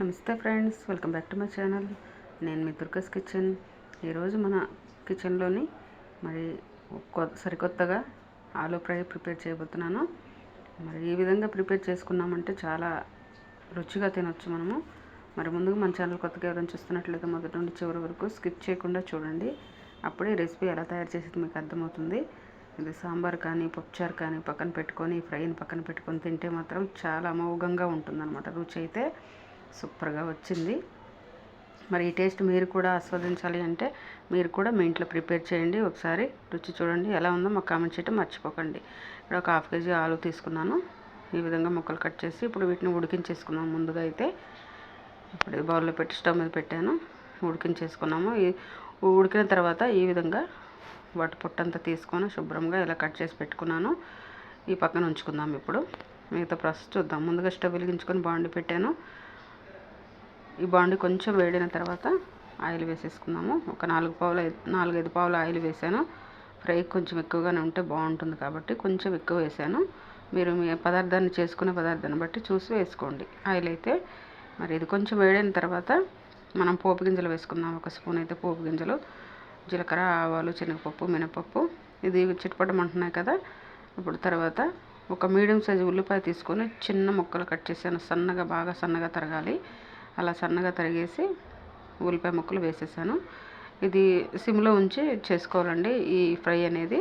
నమస్తే friends welcome back to my channel. నేను మీ దుర్గస్ కిచెన్. ఈరోజు మన కిచెన్లోని మరి సరికొత్తగా ఆలూ ఫ్రై ప్రిపేర్ చేయబోతున్నాను. మరి ఈ విధంగా ప్రిపేర్ చేసుకున్నామంటే చాలా రుచిగా తినొచ్చు మనము. మరి ముందుగా మన ఛానల్ కొత్తగా ఎవరైనా చూస్తున్నట్లయితే మొదటి నుండి చివరి వరకు స్కిప్ చేయకుండా చూడండి. అప్పుడే రెసిపీ ఎలా తయారు చేసేది మీకు అర్థమవుతుంది. ఇది సాంబార్ కానీ పప్పుచారు కానీ పక్కన పెట్టుకొని ఫ్రైని పక్కన పెట్టుకొని తింటే మాత్రం చాలా అమోఘంగా ఉంటుందన్నమాట రుచి అయితే. సూపర్గా వచ్చింది. మరి ఈ టేస్ట్ మీరు కూడా ఆస్వాదించాలి అంటే మీరు కూడా మీ ఇంట్లో ప్రిపేర్ చేయండి. ఒకసారి రుచి చూడండి ఎలా ఉందో మాకు కామెంట్ చేయటం మర్చిపోకండి. ఇక్కడ ఒక హాఫ్ కేజీ ఆలు తీసుకున్నాను. ఈ విధంగా ముక్కలు కట్ చేసి ఇప్పుడు వీటిని ఉడికించేసుకున్నాము ముందుగా అయితే. ఇప్పుడు బౌల్లో పెట్టి స్టవ్ మీద పెట్టాను. ఉడికించేసుకున్నాము. ఈ ఉడికిన తర్వాత ఈ విధంగా వాటి పొట్టంతా తీసుకొని శుభ్రంగా ఇలా కట్ చేసి పెట్టుకున్నాను. ఈ పక్కన ఉంచుకుందాం ఇప్పుడు. మిగతా ప్రాసెస్ చూద్దాం. ముందుగా స్టవ్ వెలిగించుకొని బాండి పెట్టాను. ఈ బాండి కొంచెం వేడిన తర్వాత ఆయిల్ వేసేసుకున్నాము. ఒక నాలుగు పావుల నాలుగైదు పావుల ఆయిల్ వేసాను. ఫ్రై కొంచెం ఎక్కువగానే ఉంటే బాగుంటుంది కాబట్టి కొంచెం ఎక్కువ వేసాను. మీరు మీ పదార్థాన్ని చేసుకునే పదార్థాన్ని బట్టి చూసి వేసుకోండి. ఆయిల్ అయితే మరి ఇది కొంచెం వేడిన తర్వాత మనం పోపు గింజలు వేసుకుందాం. ఒక స్పూన్ అయితే పోపు గింజలు జీలకర్ర ఆవాలు శనగపప్పు మినపప్పు. ఇది చిటపటమంటున్నాయి కదా. ఇప్పుడు తర్వాత ఒక మీడియం సైజు ఉల్లిపాయ తీసుకొని చిన్న ముక్కలు కట్ చేసాను సన్నగా బాగా సన్నగా తరగాలి. అలా సన్నగా తరిగేసి ఉల్లిపాయ ముక్కలు వేసేసాను. ఇది సిమ్లో ఉంచి చేసుకోవాలండి. ఈ ఫ్రై అనేది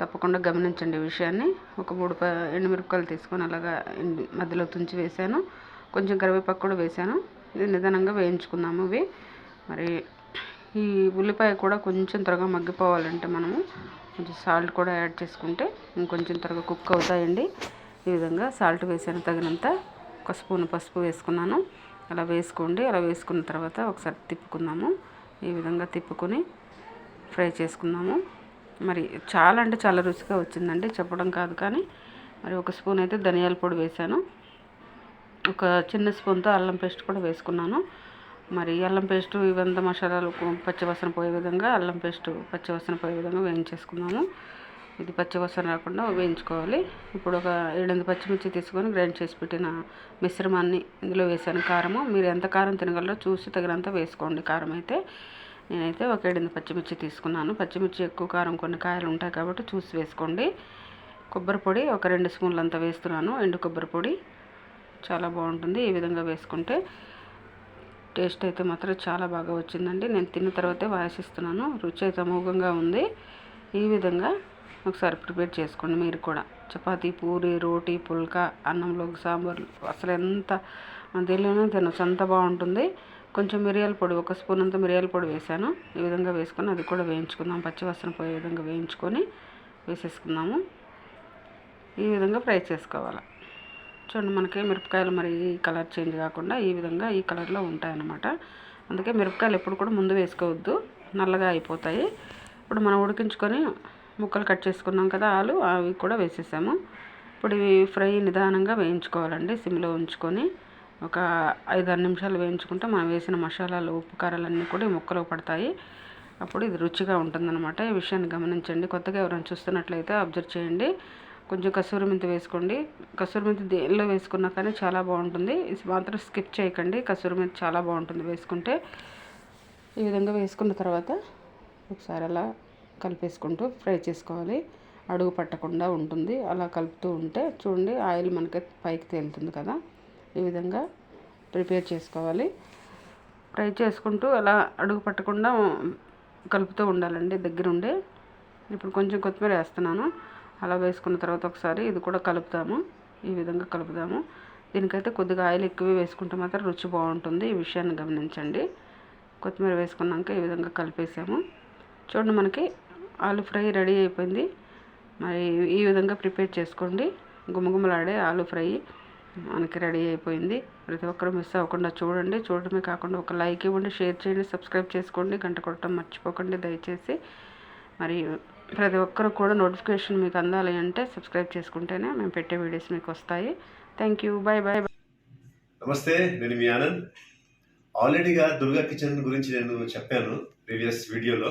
తప్పకుండా గమనించండి విషయాన్ని. ఒక మూడు ఎండుమిరపకాయలు తీసుకొని అలాగా మధ్యలో తుంచి వేసాను. కొంచెం కరివేపాకు కూడా వేసాను. ఇది నిదానంగా వేయించుకుందాము ఇవి. మరి ఈ ఉల్లిపాయ కూడా కొంచెం త్వరగా మగ్గిపోవాలంటే మనము కొంచెం సాల్ట్ కూడా యాడ్ చేసుకుంటే ఇంకొంచెం త్వరగా కుక్ అవుతాయండి. ఈ విధంగా సాల్ట్ వేసాను తగినంత. ఒక స్పూన్ పసుపు వేసుకున్నాను. అలా వేసుకోండి. అలా వేసుకున్న తర్వాత ఒకసారి తిప్పుకుందాము. ఈ విధంగా తిప్పుకొని ఫ్రై చేసుకుందాము మరి చాలా అంటే చాలా రుచిగా వచ్చిందండి. చెప్పడం కాదు కానీ మరి ఒక స్పూన్ అయితే ధనియాల పొడి వేసాను. ఒక చిన్న స్పూన్తో అల్లం పేస్ట్ కూడా వేసుకున్నాను. మరి అల్లం పేస్ట్ ఇవంత మసాలాలు పచ్చివాసన పోయే విధంగా అల్లం పేస్ట్ పచ్చివాసన పోయే విధంగా వేయించేసుకున్నాము. ఇది పచ్చివాసన రాకుండా వేయించుకోవాలి. ఇప్పుడు ఒక ఏడెనిమిది పచ్చిమిర్చి తీసుకొని గ్రైండ్ చేసి పెట్టిన మిశ్రమాన్ని ఇందులో వేసాను. కారము. మీరు ఎంత కారం తినగలరో చూసి తగినంత వేసుకోండి కారం అయితే. నేనైతే ఒక ఏడెనిమిది పచ్చిమిర్చి తీసుకున్నాను. పచ్చిమిర్చి ఎక్కువ కారం కొన్ని కాయలు ఉంటాయి కాబట్టి చూసి వేసుకోండి. కొబ్బరి పొడి ఒక రెండు స్పూన్లు అంతా వేస్తున్నాను. ఎండు కొబ్బరి పొడి చాలా బాగుంటుంది ఈ విధంగా వేసుకుంటే. టేస్ట్ అయితే మాత్రం చాలా బాగా వచ్చిందండి. నేను తిన్న తర్వాతే వాసిస్తున్నాను రుచి అయితే అమోఘంగా ఉంది. ఈ విధంగా ఒకసారి ప్రిపేర్ చేసుకోండి మీరు కూడా. చపాతీ పూరి రోటీ పుల్కా అన్నంలోకి సాంబార్ అసలు ఎంత దేనిలోనే తినచ్చు. అంత బాగుంటుంది. కొంచెం మిరియాల పొడి ఒక స్పూన్ అంత మిరియాల పొడి వేసాను. ఈ విధంగా వేసుకొని అది కూడా వేయించుకుందాం. పచ్చివాసన పోయే విధంగా వేయించుకొని వేసేసుకుందాము. ఈ విధంగా ఫ్రై చేసుకోవాలి. చూడండి మనకి మిరపకాయలు మరి ఈ కలర్ చేంజ్ కాకుండా ఈ విధంగా ఈ కలర్లో ఉంటాయన్నమాట. అందుకే మిరపకాయలు ఎప్పుడు కూడా ముందు వేసుకోవద్దు. నల్లగా అయిపోతాయి. ఇప్పుడు మనం ఉడికించుకొని ముక్కలు కట్ చేసుకున్నాం కదా ఆలు అవి కూడా వేసేసాము. ఇప్పుడు ఇవి ఫ్రై నిదానంగా వేయించుకోవాలండి సిమ్లో ఉంచుకొని ఒక ఐదు ఆరు నిమిషాలు వేయించుకుంటే మనం వేసిన మసాలాలు ఉప్పు కారాలన్నీ కూడా ఈ ముక్కలో పడతాయి. అప్పుడు ఇది రుచిగా ఉంటుందన్నమాట. ఈ విషయాన్ని గమనించండి. కొత్తగా ఎవరైనా చూస్తున్నట్లయితే అబ్జర్వ్ చేయండి. కొంచెం కసూరి మెంతి వేసుకోండి. కసూరి మెంతి దేనిలో వేసుకున్నా కానీ చాలా బాగుంటుంది. ఇది మాత్రం స్కిప్ చేయకండి. కసూరి మెంతి చాలా బాగుంటుంది వేసుకుంటే. ఈ విధంగా వేసుకున్న తర్వాత ఒకసారి అలా కలిపేసుకుంటూ ఫ్రై చేసుకోవాలి. అడుగు పట్టకుండా ఉంటుంది. అలా కలుపుతూ ఉంటే చూడండి ఆయిల్ మనకి పైకి తేలుతుంది కదా. ఈ విధంగా ప్రిపేర్ చేసుకోవాలి. ఫ్రై చేసుకుంటూ అలా అడుగు పట్టకుండా కలుపుతూ ఉండాలండి దగ్గరుండి. ఇప్పుడు కొంచెం కొత్తిమీర వేస్తున్నాను. అలా వేసుకున్న తర్వాత ఒకసారి ఇది కూడా కలుపుతాము. ఈ విధంగా కలుపుదాము. దీనికైతే కొద్దిగా ఆయిల్ ఎక్కువ వేసుకుంటే మాత్రం రుచి బాగుంటుంది. ఈ విషయాన్ని గమనించండి. కొత్తిమీర వేసుకున్నాక ఈ విధంగా కలిపేసాము. చూడండి మనకి ఆలు ఫ్రై రెడీ అయిపోయింది. మరి ఈ విధంగా ప్రిపేర్ చేసుకోండి. గుమగుమలాడే ఆలు ఫ్రై మనకి రెడీ అయిపోయింది. ప్రతి ఒక్కరు మిస్ అవ్వకుండా చూడండి. చూడడమే కాకుండా ఒక లైక్ ఇవ్వండి షేర్ చేయండి సబ్స్క్రైబ్ చేసుకోండి. గంట కొట్టడం మర్చిపోకండి దయచేసి. మరి ప్రతి ఒక్కరు కూడా నోటిఫికేషన్ మీకు అందాలి అంటే సబ్స్క్రైబ్ చేసుకుంటేనే మేము పెట్టే వీడియోస్ మీకు వస్తాయి. Thank you. బాయ్ బాయ్ నమస్తే నేను మీ ఆనంద్. ఆల్రెడీగా దుర్గా కిచెన్ గురించి నేను చెప్పాను ప్రీవియస్ వీడియోలో.